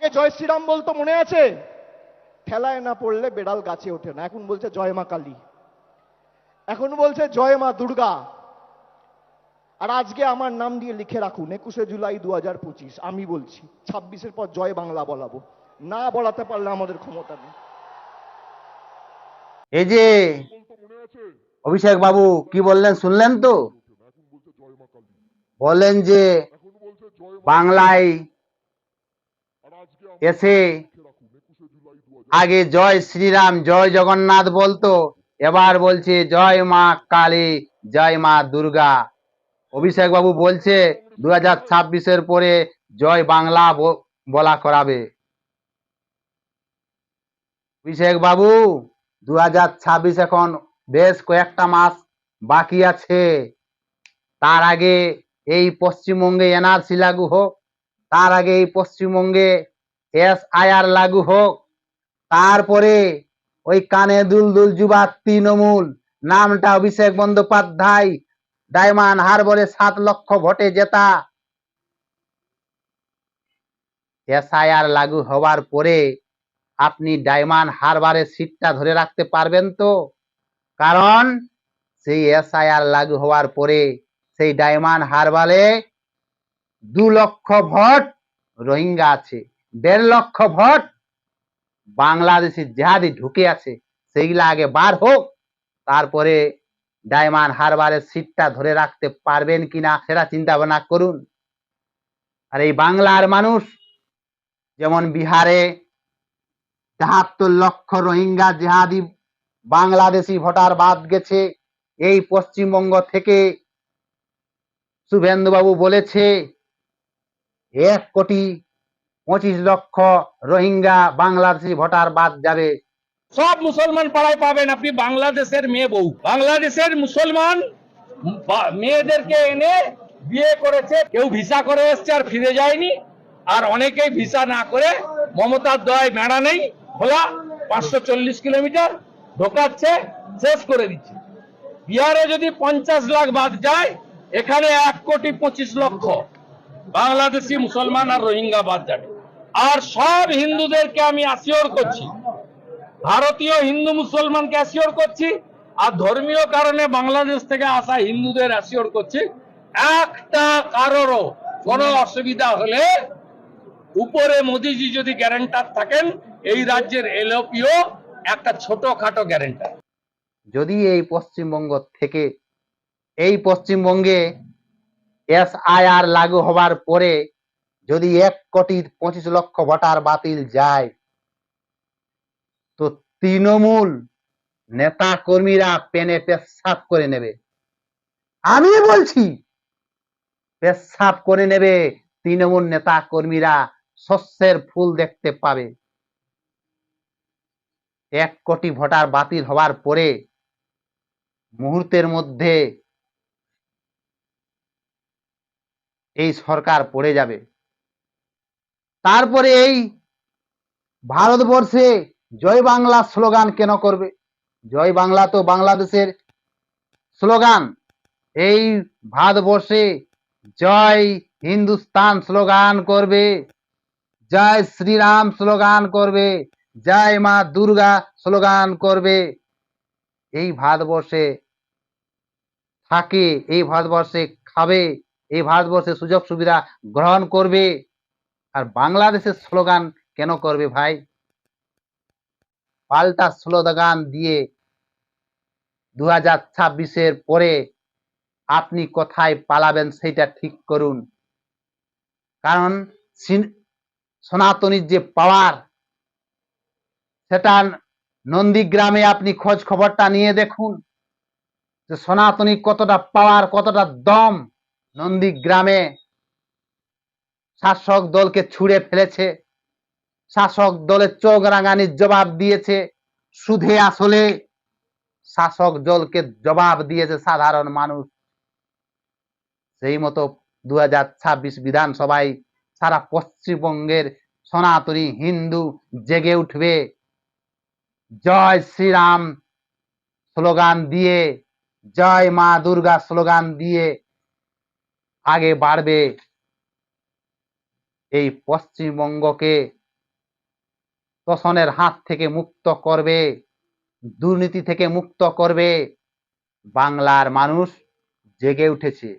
আগে জয় শ্রীরাম বলতো মনে আছে? ঠেলায় না পড়লে বেড়াল গাছে ওঠে না। এখন বলছে, জয় মা কালী। এখন বলছে, জয় মা দুর্গা। আর আজকে আমার নাম দিয়ে লিখে রাখুন, একুশে জুলাই দু হাজার পঁচিশ, আমি বলছি, ছাব্বিশের পর জয় বাংলা বলাবো। না বলাতে পারলে আমাদের ক্ষমতা নেই। এই যে অভিষেক বাবু, কি বললেন, শুনলেন তো? বলেন যে, বাংলায় এসে আগে জয় শ্রীরাম, জয় জগন্নাথ বলতো, এবার বলছে জয় মা কালী, জয় মা দুর্গা। অভিষেক বাবু বলছে দু হাজার ছাব্বিশের পরে জয় বাংলা বলা করাবে। অভিষেক বাবু দু হাজার ছাব্বিশ এখন বেশ কয়েকটা মাস বাকি আছে। তার আগে এই পশ্চিমবঙ্গে এনআরসি লাগু হোক তার আগে এই পশ্চিমবঙ্গে এস আইআর লাগু হোক, তারপরে ওই কানে দুলদুল যুবা তৃণমূল, নামটা অভিষেক বন্দ্যোপাধ্যায়, ডায়মন্ড হারবরে সাত লক্ষ ভোটে জেতা। এসআইআর লাগু হওয়ার পরে আপনি ডায়মন্ড হারবারের সিটটা ধরে রাখতে পারবেন তো? কারণ সেই এসআইআর লাগু হওয়ার পরে সেই ডায়মন্ড হারবারে দু লক্ষ ভোট রোহিঙ্গা আছে, দেড় লক্ষ ভোট বাংলাদেশি জেহাদি ঢুকে আছে, সেইগুলা আগে বার হোক, তারপরে ডায়মন্ড হারবারের সিটটা ধরে রাখতে পারবেন কিনা সেটা চিন্তা ভাবনা করুন। আর এই বাংলার মানুষ, যেমন বিহারে তেহাত্তর লক্ষ রোহিঙ্গা জেহাদি বাংলাদেশি ভোটার বাদ গেছে, এই পশ্চিমবঙ্গ থেকে শুভেন্দুবাবু বলেছে এক কোটি পঁচিশ লক্ষ রোহিঙ্গা বাংলাদেশি ভোটার বাদ যাবে। সব মুসলমান পাড়ায় পাবেন আপনি বাংলাদেশের মেয়ে বউ। বাংলাদেশের মুসলমান মেয়েদেরকে এনে বিয়ে করেছে, কেউ ভিসা করে এসছে আর ফিরে যায়নি। আর অনেকেই ভিসা না করে মমতার দয় মেড়া নেই খোলা পাঁচশো চল্লিশ কিলোমিটার ঢোকাচ্ছে, শেষ করে দিচ্ছে। বিহারে যদি পঞ্চাশ লাখ বাদ যায়, এখানে এক কোটি পঁচিশ লক্ষ। বাংলাদেশি মুসলমান আর রোহিঙ্গা বাদ যাবে। আর সব হিন্দুদেরকে আমি আসিওর করছি, ভারতীয় হিন্দু মুসলমানকে অ্যাসিওর করছি, আর ধর্মীয় কারণে বাংলাদেশ থেকে আসা হিন্দুদের অ্যাসিওর করছি, একটা কারোরও কোনো অসুবিধা হলে উপরে মোদিজি যদি গ্যারেন্টার থাকেন, এই রাজ্যের এলপিও একটা ছোটখাটো গ্যারেন্টার যদি এই পশ্চিমবঙ্গ থেকে, এই পশ্চিমবঙ্গে এসআইআর লাগু হবার পরে যদি এক কোটি পঁচিশ লক্ষ ভোটার বাতিল যায় তো তৃণমূল নেতা কর্মীরা পেনে পেশাব করে নেবে আমি বলছি পেশাব করে নেবে তৃণমূল নেতা কর্মীরা শস্যের ফুল দেখতে পাবে এক কোটি ভোটার বাতিল হওয়ার পরে মুহূর্তের মধ্যে এই সরকার পড়ে যাবে। তারপরে এই ভারতবর্ষে জয় বাংলা স্লোগান কেন করবে? জয় বাংলা তো বাংলাদেশের স্লোগান। এই ভারতবর্ষে জয় হিন্দুস্তান স্লোগান করবে, জয় শ্রীরাম স্লোগান করবে, জয় মা দুর্গা স্লোগান করবে। এই ভারতবর্ষে থাকে, এই ভারতবর্ষে খাবে। এই ভারতবর্ষে সুযোগ সুবিধা গ্রহণ করবে আর বাংলাদেশের স্লোগান কেন করবে ভাই? পাল্টা স্লোগান দিয়ে দু হাজার ছাব্বিশের পরে আপনি কোথায় পালাবেন সেটা ঠিক করুন। কারণ সিন- সনাতনীর যে পাওয়ার সেটা নন্দীগ্রামে আপনি খোঁজ খবরটা নিয়ে দেখুন যে সনাতনী কতটা পাওয়ার কতটা দম নন্দীগ্রামে শাসক দলকে ছুঁড়ে ফেলেছে, শাসক দলের চোখ রাঙানির জবাব দিয়েছে, সুধে আসলে শাসক দলকে জবাব দিয়েছে সাধারণ মানুষ। সেই মতো দু হাজার ছাব্বিশ বিধানসভায় সারা পশ্চিমবঙ্গের সনাতনী হিন্দু জেগে উঠবে। জয় শ্রীরাম স্লোগান দিয়ে, জয় মা দুর্গা স্লোগান দিয়ে আগে বাড়বে। এই পশ্চিমবঙ্গকে শোষণের হাত থেকে মুক্ত করবে, দুর্নীতি থেকে মুক্ত করবে। বাংলার মানুষ জেগে উঠেছে।